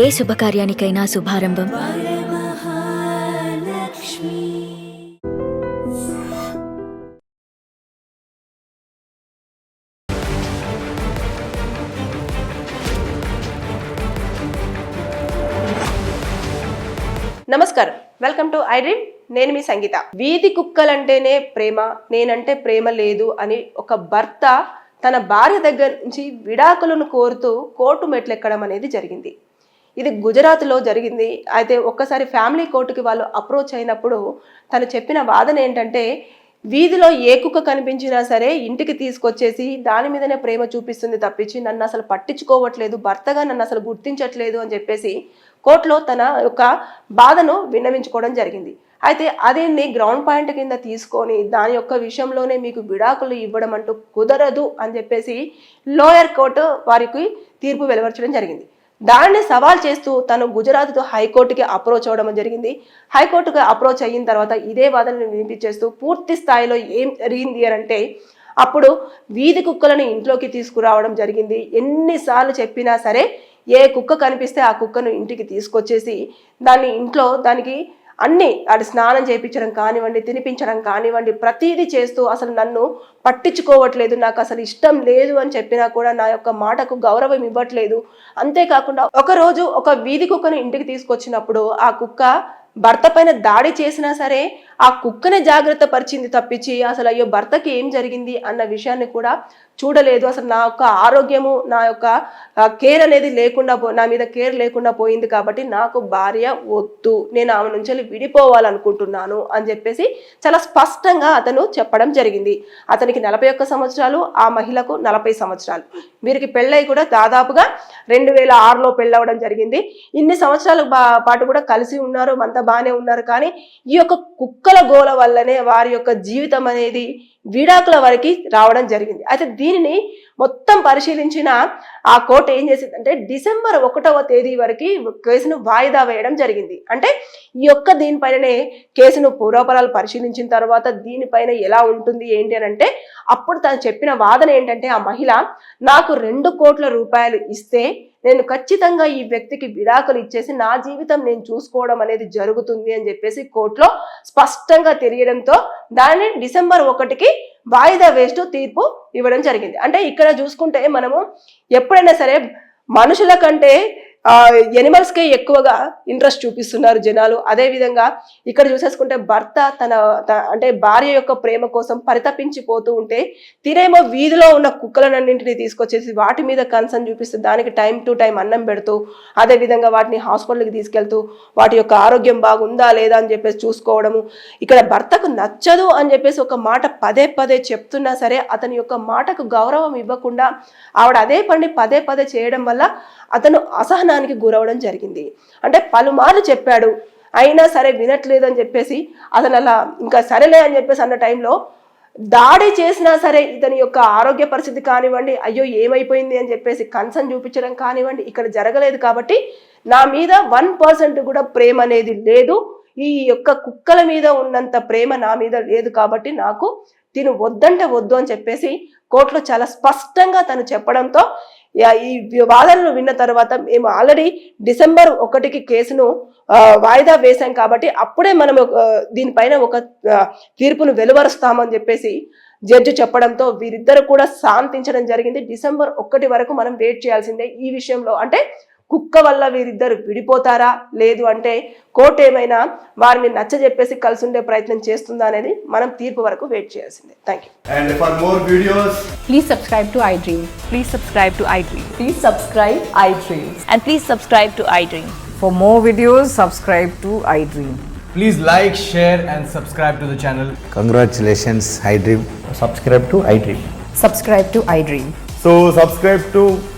ఏ శుభకార్యానికైనా శుభారంభం. నమస్కారం. Welcome to I dream నేను మీ సంగీత. వీధి కుక్కలంటేనే ప్రేమ నేనంటే ప్రేమ లేదు అని ఒక భర్త తన భార్య దగ్గర నుంచి విడాకులను కోరుతూ కోర్టు మెట్లెక్కడం అనేది జరిగింది. ఇది గుజరాత్లో జరిగింది. అయితే ఒక్కసారి ఫ్యామిలీ కోర్టుకి వాళ్ళు అప్రోచ్ అయినప్పుడు తను చెప్పిన వాదన ఏంటంటే వీధిలో ఏ కుక్క కనిపించినా సరే ఇంటికి తీసుకొచ్చేసి దాని మీదనే ప్రేమ చూపిస్తుంది తప్పించి నన్ను అసలు పట్టించుకోవట్లేదు భర్తగా నన్ను అసలు గుర్తించట్లేదు అని చెప్పేసి కోర్టులో తన యొక్క బాధను విన్నవించుకోవడం జరిగింది. అయితే అదేన్ని గ్రౌండ్ పాయింట్ కింద తీసుకొని దాని యొక్క విషయంలోనే మీకు విడాకులు ఇవ్వడం అంటూ కుదరదు అని చెప్పేసి లోయర్ కోర్టు వారికి తీర్పు వెలువరచడం జరిగింది. దాన్ని సవాల్ చేస్తూ తను గుజరాత్తో హైకోర్టుకి అప్రోచ్ అవ్వడం జరిగింది. హైకోర్టుకి అప్రోచ్ అయిన తర్వాత ఇదే వాదనను వినిపించేస్తూ పూర్తి స్థాయిలో ఏం జరిగింది అని అంటే అప్పుడు వీధి కుక్కలను ఇంట్లోకి తీసుకురావడం జరిగింది. ఎన్నిసార్లు చెప్పినా సరే ఏ కుక్క కనిపిస్తే ఆ కుక్కను ఇంటికి తీసుకొచ్చేసి దాన్ని ఇంట్లో దానికి అన్ని అది స్నానం చేయించడం కానివ్వండి తినిపించడం కానివ్వండి ప్రతిదీ చేస్తూ అసలు నన్ను పట్టించుకోవట్లేదు నాకు అసలు ఇష్టం లేదు అని చెప్పినా కూడా నా యొక్క మాటకు గౌరవం ఇవ్వట్లేదు. అంతేకాకుండా ఒకరోజు ఒక వీధి కుక్కను ఇంటికి తీసుకొచ్చినప్పుడు ఆ కుక్క భర్త పైన దాడి చేసినా సరే ఆ కుక్కనే జాగ్రత్త పరిచింది తప్పించి అసలు అయ్యో భర్తకి ఏం జరిగింది అన్న విషయాన్ని కూడా చూడలేదు. అసలు నా యొక్క ఆరోగ్యము నా యొక్క కేర్ అనేది లేకుండా పో నా మీద కేర్ లేకుండా పోయింది కాబట్టి నాకు భార్య వద్దు. నేను ఆమె నుంచి వెళ్ళి విడిపోవాలనుకుంటున్నాను అని చెప్పేసి చాలా స్పష్టంగా అతను చెప్పడం జరిగింది. అతనికి నలభై ఒక్క సంవత్సరాలు ఆ మహిళకు నలభై సంవత్సరాలు. వీరికి పెళ్ళై కూడా దాదాపుగా రెండు వేల ఆరులో పెళ్ళవడం జరిగింది. ఇన్ని సంవత్సరాల పాటు కూడా కలిసి ఉన్నారు అంతా బాగానే ఉన్నారు. కానీ ఈ యొక్క కుక్క కుక్కల గోల వల్లనే వారి యొక్క జీవితం అనేది విడాకుల వరకు రావడం జరిగింది. అయితే దీనిని మొత్తం పరిశీలించిన ఆ కోర్టు ఏం చేసిందంటే డిసెంబర్ ఒకటవ తేదీ వరకు కేసును వాయిదా వేయడం జరిగింది. అంటే ఈ యొక్క దీనిపైననే కేసును పూర్వపరాలు పరిశీలించిన తర్వాత దీనిపైన ఎలా ఉంటుంది ఏంటి అని అంటే అప్పుడు తను చెప్పిన వాదన ఏంటంటే ఆ మహిళ నాకు రెండు కోట్ల రూపాయలు ఇస్తే నేను ఖచ్చితంగా ఈ వ్యక్తికి విడాకులు ఇచ్చేసి నా జీవితం నేను చూసుకోవడం అనేది జరుగుతుంది అని చెప్పేసి కోర్టులో స్పష్టంగా తెలియడంతో దాన్ని డిసెంబర్ ఒకటికి వాయిదా వేస్తూ తీర్పు ఇవ్వడం జరిగింది. అంటే ఇక్కడ చూసుకుంటే మనము ఎప్పుడైనా సరే మనుషుల కంటే ఎనిమల్స్ కే ఎక్కువగా ఇంట్రెస్ట్ చూపిస్తున్నారు జనాలు. అదేవిధంగా ఇక్కడ చూసేసుకుంటే భర్త తన అంటే భార్య యొక్క ప్రేమ కోసం పరితపించిపోతూ ఉంటే తినేమో వీధిలో ఉన్న కుక్కలనన్నింటినీ తీసుకొచ్చేసి వాటి మీద కన్సర్న్ చూపిస్తూ దానికి టైం టు టైం అన్నం పెడుతూ అదే విధంగా వాటిని హాస్పిటల్కి తీసుకెళ్తూ వాటి యొక్క ఆరోగ్యం బాగుందా లేదా అని చెప్పేసి చూసుకోవడము. ఇక్కడ భర్తకు నచ్చదు అని చెప్పేసి ఒక మాట పదే పదే చెప్తున్నా సరే అతని యొక్క మాటకు గౌరవం ఇవ్వకుండా ఆవిడ అదే పని పదే పదే చేయడం వల్ల అతను అసహనానికి గురవడం జరిగింది. అంటే పలుమార్లు చెప్పాడు అయినా సరే వినట్లేదు అని చెప్పేసి అతను అలా ఇంకా సరేలే అని చెప్పేసి అన్న టైంలో దాడి చేసినా సరే ఇతని యొక్క ఆరోగ్య పరిస్థితి కానివ్వండి అయ్యో ఏమైపోయింది? అని చెప్పేసి కన్సర్న్ చూపించడం కానివ్వండి ఇక్కడ జరగలేదు కాబట్టి నా మీద వన్ పర్సెంట్ కూడా ప్రేమ అనేది లేదు. ఈ యొక్క కుక్కల మీద ఉన్నంత ప్రేమ నా మీద లేదు కాబట్టి నాకు తిను వద్దంటే వద్దు అని చెప్పేసి కోర్టులో చాలా స్పష్టంగా తను చెప్పడంతో ఈ వాదనలు విన్న తర్వాత మేము ఆల్రెడీ డిసెంబర్ ఒకటికి కేసును వాయిదా వేశాం కాబట్టి అప్పుడే మనం ఒక, దీనిపైన ఒక తీర్పును వెలువరుస్తామని చెప్పేసి జడ్జి చెప్పడంతో వీరిద్దరు కూడా శాంతించడం జరిగింది. డిసెంబర్ ఒకటి వరకు మనం వెయిట్ చేయాల్సిందే ఈ విషయంలో. అంటే కుక్క వల్ల వీరిద్దరు విడిపోతారా లేదు అంటే కోర్టు ఏమైనా వారిని నచ్చజెప్పేసి కలిసి ఉండే ప్రయత్నం చేస్తుందా అనేది మనం తీర్పు వరకు వెయిట్ చేయాల్సిందే thank you for more videos, Please subscribe to iDream. Please subscribe to iDream. Please subscribe iDream. And please subscribe to iDream. For more videos, subscribe to iDream. Please like, share, and subscribe to the channel. Congratulations, iDream. subscribe to iDream. Subscribe to iDream. so subscribe to iDream Media. I